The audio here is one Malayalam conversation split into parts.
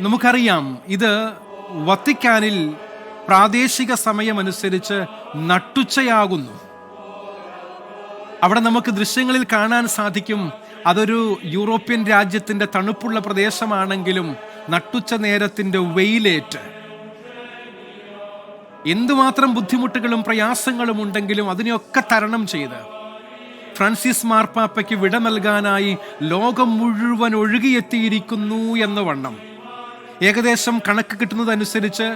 നമുക്കറിയാം ഇത് വത്തിക്കാനിൽ പ്രാദേശിക സമയമനുസരിച്ച് നട്ടുച്ചയാകുന്നു. അവിടെ നമുക്ക് ദൃശ്യങ്ങളിൽ കാണാൻ സാധിക്കും അതൊരു യൂറോപ്യൻ രാജ്യത്തിന്റെ തണുപ്പുള്ള പ്രദേശമാണെങ്കിലും നട്ടുച്ച നേരത്തിന്റെ വെയിലേറ്റ്. എന്തുമാത്രം ബുദ്ധിമുട്ടുകളും പ്രയാസങ്ങളും ഉണ്ടെങ്കിലും അതിനെയൊക്കെ തരണം ചെയ്ത്. ഫ്രാൻസിസ് മാർപ്പാപ്പയ്ക്ക് വിട നൽകാനായി ലോകം മുഴുവൻ ഒഴുകിയെത്തിയിരിക്കുന്നു എന്ന വണ്ണം. ഏകദേശം കണക്ക് കിട്ടുന്നതനുസരിച്ച്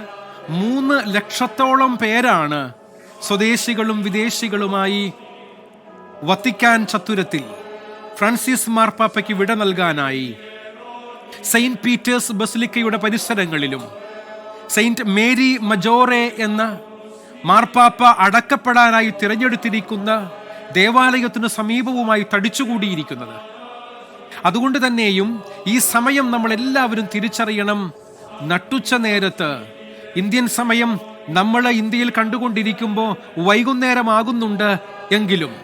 മൂന്ന് ലക്ഷത്തോളം പേരാണ് സ്വദേശികളും വിദേശികളുമായി വത്തിക്കാൻ ചത്തുരത്തിൽ. ഫ്രാൻസിസ് മാർപ്പാപ്പയ്ക്ക് വിട നൽകാനായി. സെയിന്റ് പീറ്റേഴ്സ് ബസിലിക്കയുടെ പരിസരങ്ങളിലും. സെയിന്റ് മേരി മജോറെ എന്ന മാർപ്പാപ്പ അടക്കപ്പെടാനായി തിരഞ്ഞെടുത്തിരിക്കുന്ന ദേവാലയത്തിന് സമീപവുമായി തടിച്ചുകൂടിയിരിക്കുന്നത്. അതുകൊണ്ട് തന്നെയും ഈ സമയം നമ്മൾ എല്ലാവരും തിരിച്ചറിയണം. നട്ടുച്ച നേരത്ത്. ഇന്ത്യൻ സമയം നമ്മൾ ഇന്ത്യയിൽ കണ്ടുകൊണ്ടിരിക്കുമ്പോൾ വൈകുന്നേരമാകുന്നുണ്ട് എങ്കിലും.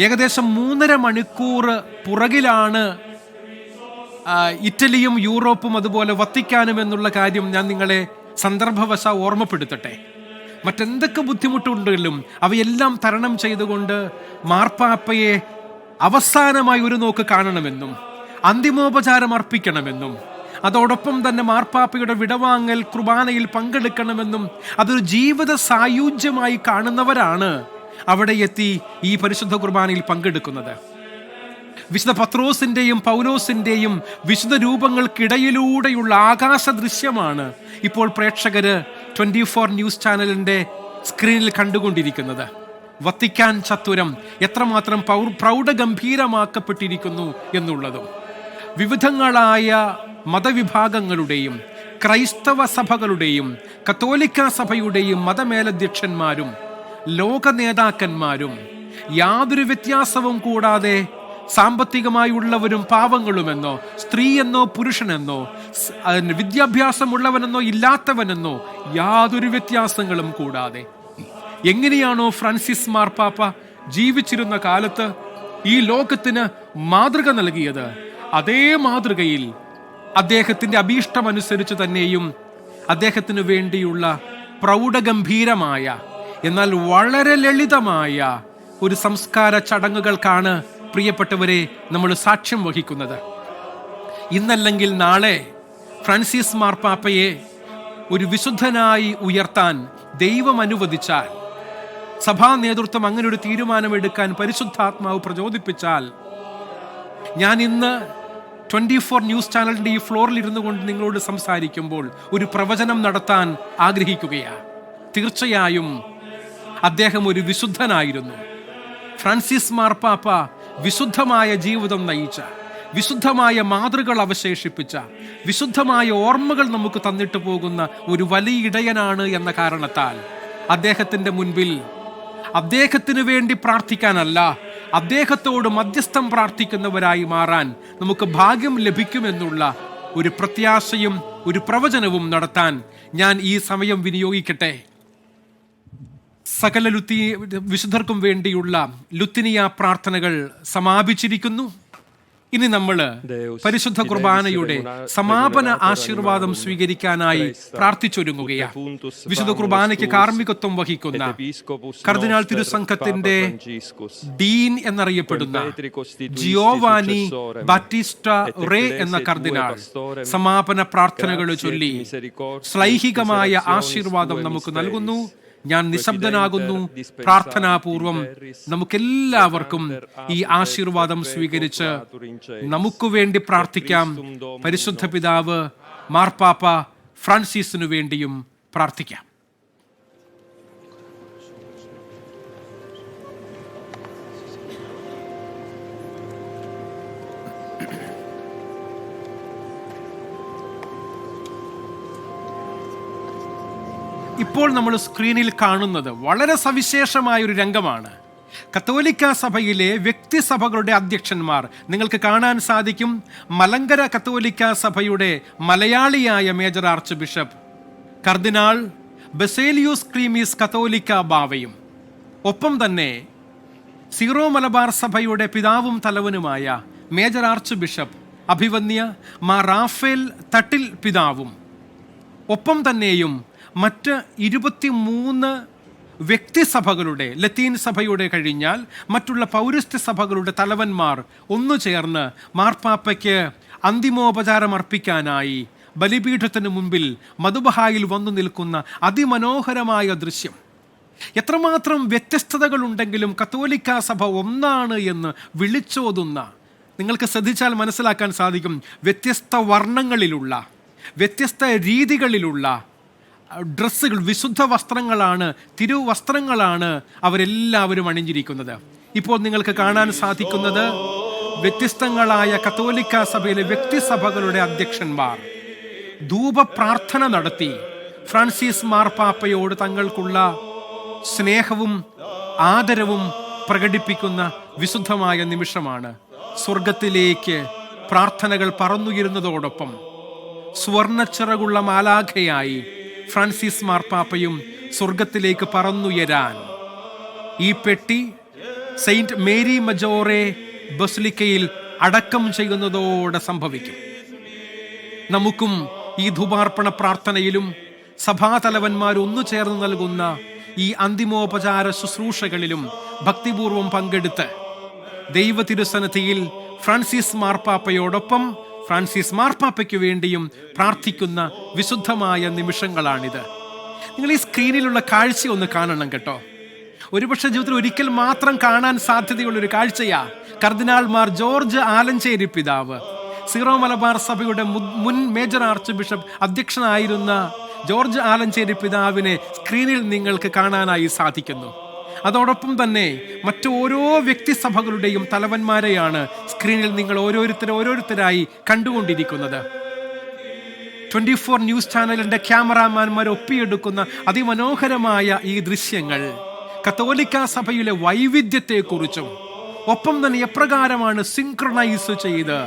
ഏകദേശം മൂന്നര മണിക്കൂർ പുറകിലാണ് ഇറ്റലിയും യൂറോപ്പും അതുപോലെ വത്തിക്കാനും എന്നുള്ള കാര്യം ഞാൻ നിങ്ങളെ സന്ദർഭവശ ഓർമ്മപ്പെടുത്തട്ടെ. മറ്റെന്തൊക്കെ ബുദ്ധിമുട്ടുണ്ടെങ്കിലും അവയെല്ലാം തരണം ചെയ്തുകൊണ്ട് മാർപ്പാപ്പയെ അവസാനമായി ഒരു നോക്ക് കാണണമെന്നും അന്തിമോപചാരം അർപ്പിക്കണമെന്നും അതോടൊപ്പം തന്നെ മാർപ്പാപ്പയുടെ വിടവാങ്ങൽ കുർബാനയിൽ പങ്കെടുക്കണമെന്നും അതൊരു ജീവിത സായുജ്യമായി കാണുന്നവരാണ് അവിടെ എത്തി ഈ പരിശുദ്ധ കുർബാനയിൽ പങ്കെടുക്കുന്നത്. വിശുദ്ധ പത്രോസിന്റെയും പൗലോസിന്റെയും വിശുദ്ധ രൂപങ്ങൾക്കിടയിലൂടെയുള്ള ആകാശ ദൃശ്യമാണ് ഇപ്പോൾ പ്രേക്ഷകര് ട്വന്റി ഫോർ ന്യൂസ് ചാനലിന്റെ സ്ക്രീനിൽ കണ്ടുകൊണ്ടിരിക്കുന്നത്. വത്തിക്കാൻ ചത്തുരം എത്രമാത്രം പൗർ പ്രൗഢഗംഭീരമാക്കപ്പെട്ടിരിക്കുന്നു എന്നുള്ളതും വിവിധങ്ങളായ മതവിഭാഗങ്ങളുടെയും ക്രൈസ്തവ സഭകളുടെയും കത്തോലിക്ക സഭയുടെയും മതമേലധ്യക്ഷന്മാരും ലോക നേതാക്കന്മാരും യാതൊരു വ്യത്യാസവും കൂടാതെ സാമ്പത്തികമായുള്ളവരും പാവങ്ങളുമെന്നോ സ്ത്രീയെന്നോ പുരുഷനെന്നോ വിദ്യാഭ്യാസമുള്ളവനെന്നോ ഇല്ലാത്തവനെന്നോ യാതൊരു വ്യത്യാസങ്ങളും കൂടാതെ എങ്ങനെയാണോ ഫ്രാൻസിസ് മാർപ്പാപ്പ ജീവിച്ചിരുന്ന കാലത്ത് ഈ ലോകത്തിന് മാതൃക നൽകിയത്? അതേ മാതൃകയിൽ അദ്ദേഹത്തിന്റെ അഭീഷ്ടമനുസരിച്ച് തന്നെയും അദ്ദേഹത്തിന് വേണ്ടിയുള്ള പ്രൗഢഗംഭീരമായ എന്നാൽ വളരെ ലളിതമായ ഒരു സംസ്കാര ചടങ്ങുകൾക്കാണ് പ്രിയപ്പെട്ടവരെ നമ്മൾ സാക്ഷ്യം വഹിക്കുന്നത്. ഇന്നല്ലെങ്കിൽ നാളെ ഫ്രാൻസിസ് മാർപ്പാപ്പയെ ഒരു വിശുദ്ധനായി ഉയർത്താൻ ദൈവം അനുവദിച്ചാൽ സഭാ നേതൃത്വം അങ്ങനെ ഒരു തീരുമാനമെടുക്കാൻ പരിശുദ്ധാത്മാവ് പ്രചോദിപ്പിച്ചാൽ ഞാൻ ഇന്ന് ട്വന്റി ഫോർ ന്യൂസ് ചാനലിന്റെ ഈ ഫ്ലോറിൽ ഇരുന്നു കൊണ്ട് നിങ്ങളോട് സംസാരിക്കുമ്പോൾ ഒരു പ്രവചനം നടത്താൻ ആഗ്രഹിക്കുകയാണ്. തീർച്ചയായും അദ്ദേഹം ഒരു വിശുദ്ധനായിരുന്നു. ഫ്രാൻസിസ് മാർപ്പാപ്പ വിശുദ്ധമായ ജീവിതം നയിച്ച വിശുദ്ധമായ മാതൃകൾ അവശേഷിപ്പിച്ച വിശുദ്ധമായ ഓർമ്മകൾ നമുക്ക് തന്നിട്ട് പോകുന്ന ഒരു വലിയ ഇടയനാണ് എന്ന കാരണത്താൽ അദ്ദേഹത്തിന്റെ മുൻപിൽ അദ്ദേഹത്തിന് വേണ്ടി പ്രാർത്ഥിക്കാനല്ല അദ്ദേഹത്തോട് മധ്യസ്ഥം പ്രാർത്ഥിക്കുന്നവരായി മാറാൻ നമുക്ക് ഭാഗ്യം ലഭിക്കുമെന്നുള്ള ഒരു പ്രത്യാശയും ഒരു പ്രവചനവും നടത്താൻ ഞാൻ ഈ സമയം വിനിയോഗിക്കട്ടെ. സകല ലുത്തി വിശുദ്ധർക്കും വേണ്ടിയുള്ള ലുത്തിനിയ പ്രാർത്ഥനകൾ സമാപിച്ചിരിക്കുന്നു. ഇനി നമ്മൾ പരിശുദ്ധ കുർബാനയുടെ സമാപന ആശീർവാദം സ്വീകരിക്കാനായി പ്രാർത്ഥിച്ചൊരുങ്ങുകയാണ്. വിശുദ്ധ കുർബാനയ്ക്ക് കാർമ്മികത്വം വഹിക്കുന്ന കർദിനാൾ തിരുസംഘത്തിന്റെ ഡീൻ എന്നറിയപ്പെടുന്ന ജിയോവാനി ബാറ്റിസ്റ്റ റേ എന്ന കർദിനാൾ സമാപന പ്രാർത്ഥനകൾ ചൊല്ലി ശ്ലൈഹികമായ ആശീർവാദം നമുക്ക് നൽകുന്നു. ഞാൻ നിശബ്ദനാകുന്നു. പ്രാർത്ഥനാപൂർവം നമുക്കെല്ലാവർക്കും ഈ ആശീർവാദം സ്വീകരിച്ച് നമുക്കു വേണ്ടി പ്രാർത്ഥിക്കാം. പരിശുദ്ധ പിതാവ് മാർപ്പാപ്പ ഫ്രാൻസിസിനു വേണ്ടിയും പ്രാർത്ഥിക്കാം. ഇപ്പോൾ നമ്മൾ സ്ക്രീനിൽ കാണുന്നത് വളരെ സവിശേഷമായ ഒരു രംഗമാണ്. കത്തോലിക്ക സഭയിലെ വ്യക്തിസഭകളുടെ അധ്യക്ഷന്മാർ നിങ്ങൾക്ക് കാണാൻ സാധിക്കും. മലങ്കര കത്തോലിക്ക സഭയുടെ മലയാളിയായ മേജർ ആർച്ച് ബിഷപ്പ് കർദിനാൾ ബസേലിയൂസ് ക്രീമീസ് കത്തോലിക്ക ബാവയും. ഒപ്പം തന്നെ സീറോ മലബാർ സഭയുടെ പിതാവും തലവനുമായ മേജർ ആർച്ച് ബിഷപ്പ് അഭിവന്യ മാ റാഫേൽ തട്ടിൽ പിതാവും. ഒപ്പം തന്നെയും മറ്റ് ഇരുപത്തിമൂന്ന് വ്യക്തിസഭകളുടെ ലത്തീൻ സഭയുടെ കഴിഞ്ഞാൽ മറ്റുള്ള പൗരസ്ത്യ സഭകളുടെ തലവന്മാർ ഒന്നു ചേർന്ന് മാർപ്പാപ്പയ്ക്ക് അന്തിമോപചാരം അർപ്പിക്കാനായി ബലിപീഠത്തിന് മുമ്പിൽ മധുബഹായിൽ വന്നു നിൽക്കുന്ന അതിമനോഹരമായ ദൃശ്യം. എത്രമാത്രം വ്യത്യസ്തതകളുണ്ടെങ്കിലും കത്തോലിക്ക സഭ ഒന്നാണ് എന്ന് വിളിച്ചോതുന്ന നിങ്ങൾക്ക് ശ്രദ്ധിച്ചാൽ മനസ്സിലാക്കാൻ സാധിക്കും വ്യത്യസ്ത വർണങ്ങളിലുള്ള വ്യത്യസ്ത രീതികളിലുള്ള ഡ്രസ്സുകൾ വിശുദ്ധ വസ്ത്രങ്ങളാണ് തിരുവസ്ത്രങ്ങളാണ് അവരെല്ലാവരും അണിഞ്ഞിരിക്കുന്നത്. ഇപ്പോൾ നിങ്ങൾക്ക് കാണാൻ സാധിക്കുന്നത് വ്യത്യസ്തങ്ങളായ കത്തോലിക്ക സഭയിലെ വ്യക്തിസഭകളുടെ അധ്യക്ഷന്മാർ. ധൂപപ്രാർത്ഥന നടത്തി. ഫ്രാൻസിസ് മാർപ്പാപ്പയോട് തങ്ങൾക്കുള്ള സ്നേഹവും ആദരവും പ്രകടിപ്പിക്കുന്ന വിശുദ്ധമായ നിമിഷമാണ്. സ്വർഗത്തിലേക്ക് പ്രാർത്ഥനകൾ പറന്നുയരുന്നതോടൊപ്പം സ്വർണച്ചിറകുള്ള മാലാഖയായി ഫ്രാൻസിസ് മാർപ്പാപ്പയും സ്വർഗത്തിലേക്ക് പറന്നുയരാൻ. ഈ പെട്ടി സെയിന്റ് മേരി മജോറെ ബസ്ലിക്കയിൽ അടക്കം ചെയ്യുന്നതോടെ സംഭവിക്കും. നമുക്കും ഈ ധൂപാർപ്പണ പ്രാർത്ഥനയിലും സഭാതലവന്മാർ ഒന്നു ചേർന്ന് നൽകുന്ന ഈ അന്തിമോപചാര ശുശ്രൂഷകളിലും ഭക്തിപൂർവം പങ്കെടുത്ത് ദൈവ തിരുസന്നിധിയിൽ ഫ്രാൻസിസ് മാർപ്പാപ്പയോടൊപ്പം ഫ്രാൻസിസ് മാർപ്പാപ്പയ്ക്ക് വേണ്ടിയും പ്രാർത്ഥിക്കുന്ന വിശുദ്ധമായ നിമിഷങ്ങളാണിത്. നിങ്ങൾ ഈ സ്ക്രീനിലുള്ള കാഴ്ച ഒന്ന് കാണണം കേട്ടോ. ഒരുപക്ഷെ ജീവിതത്തിൽ ഒരിക്കൽ മാത്രം കാണാൻ സാധ്യതയുള്ള ഒരു കാഴ്ചയാ കർദിനാൾ മാർ ജോർജ് ആലഞ്ചേരി പിതാവ്. സീറോ മലബാർ സഭയുടെ മുൻ മേജർ ആർച്ച് ബിഷപ്പ് അധ്യക്ഷനായിരുന്ന ജോർജ് ആലഞ്ചേരി പിതാവിനെ സ്ക്രീനിൽ നിങ്ങൾക്ക് കാണാനായി സാധിക്കുന്നു. അതോടൊപ്പം തന്നെ മറ്റു ഓരോ വ്യക്തി സഭകളുടെയും തലവന്മാരെയാണ് സ്ക്രീനിൽ നിങ്ങൾ ഓരോരുത്തർ ഓരോരുത്തരായി കണ്ടുകൊണ്ടിരിക്കുന്നത്. ട്വന്റി ഫോർ ന്യൂസ് ചാനലിന്റെ ക്യാമറാമാൻമാർ ഒപ്പിയെടുക്കുന്ന അതിമനോഹരമായ ഈ ദൃശ്യങ്ങൾ കത്തോലിക്ക സഭയിലെ വൈവിധ്യത്തെക്കുറിച്ചും ഒപ്പം തന്നെ എപ്രകാരമാണ് സിങ്ക്രണൈസ് ചെയ്ത്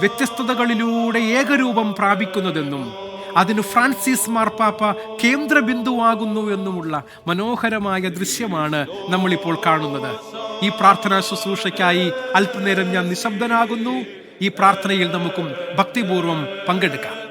വ്യത്യസ്തതകളിലൂടെ ഏകരൂപം പ്രാപിക്കുന്നതെന്നും അതിന് ഫ്രാൻസിസ് മാർപ്പാപ്പ കേന്ദ്ര ബിന്ദുവാകുന്നു എന്നുമുള്ള മനോഹരമായ ദൃശ്യമാണ് നമ്മളിപ്പോൾ കാണുന്നത്. ഈ പ്രാർത്ഥനാ ശുശ്രൂഷയ്ക്കായി അല്പനേരം ഞാൻ നിശബ്ദനാകുന്നു. ഈ പ്രാർത്ഥനയിൽ നമുക്കും ഭക്തിപൂർവം പങ്കെടുക്കാം.